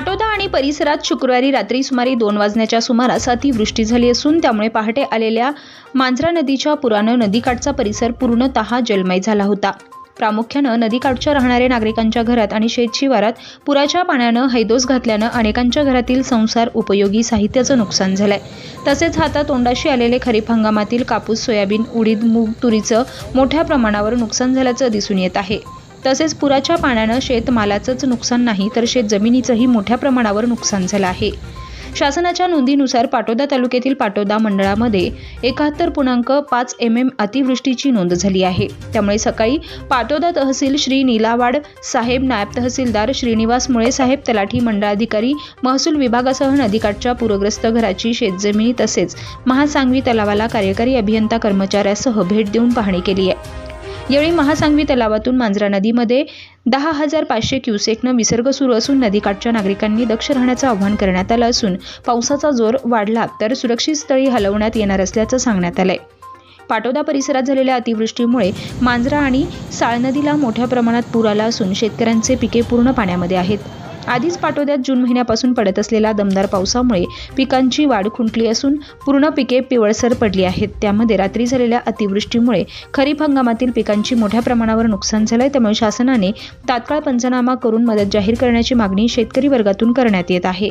परिसरात शुक्रवारी रात्री सुमारे दोन वाजण्याच्या सुमारास अतिवृष्टी झाली असून त्यामुळे पहाटे आलेल्या मांजरा नदीच्या पुरानं नदीकाठचा परिसर पूर्णतः जलमय झाला होता. प्रामुख्यानं नदीकाठच्या राहणाऱ्या नागरिकांच्या घरात आणि शेतशिवारात पुराच्या पाण्यानं हैदोस घातल्यानं अनेकांच्या घरातील संसार उपयोगी साहित्याचं नुकसान झालंय. तसेच हातातोंडाशी आलेले खरीप हंगामातील कापूस सोयाबीन उडीद मूग तुरीचं मोठ्या प्रमाणावर नुकसान झाल्याचं दिसून येत आहे. तसेच पुराच्या पाण्यानं शेतमालाचंच नुकसान नाही तर शेतजमिनीचंही मोठ्या प्रमाणावर नुकसान झालं आहे. शासनाच्या नोंदीनुसार पाटोदा तालुक्यातील पाटोदा मंडळामध्ये एकाहत्तर पूर्णांक पाच एम एम अतिवृष्टीची नोंद झाली आहे. त्यामुळे सकाळी पाटोदा तहसील श्री नीलावाड साहेब नायब तहसीलदार श्रीनिवास मुळे साहेब तलाठी मंडळाधिकारी महसूल विभागासह नदीकाठच्या पूरग्रस्त घराची शेतजमिनी तसेच महासांगवी तलावाला कार्यकारी अभियंता कर्मचाऱ्यासह भेट देऊन पाहणी केली आहे. यावेळी महासांगवी तलावातून मांजरा नदीमध्ये दहा हजार पाचशे क्युसेकनं विसर्ग सुरू असून नदीकाठच्या नागरिकांनी दक्ष राहण्याचं आवाहन करण्यात आलं असून पावसाचा जोर वाढला तर सुरक्षित स्थळी हलवण्यात येणार असल्याचं सांगण्यात आलंय. पाटोदा परिसरात झालेल्या अतिवृष्टीमुळे मांजरा आणि साळ नदीला मोठ्या प्रमाणात पूर आला असून शेतकऱ्यांचे पिके पूर्ण पाण्यामध्ये आहेत. आधीच पाटोद्यात जून महिन्यापासून पडत असलेल्या दमदार पावसामुळे पिकांची वाढ खुंटली असून पूर्ण पिके पिवळसर पडली आहेत. त्यामध्ये रात्री झालेल्या अतिवृष्टीमुळे खरीप हंगामातील पिकांची मोठ्या प्रमाणावर नुकसान झालंय. त्यामुळे शासनाने तात्काळ पंचनामा करून मदत जाहीर करण्याची मागणी शेतकरी वर्गातून करण्यात येत आहे.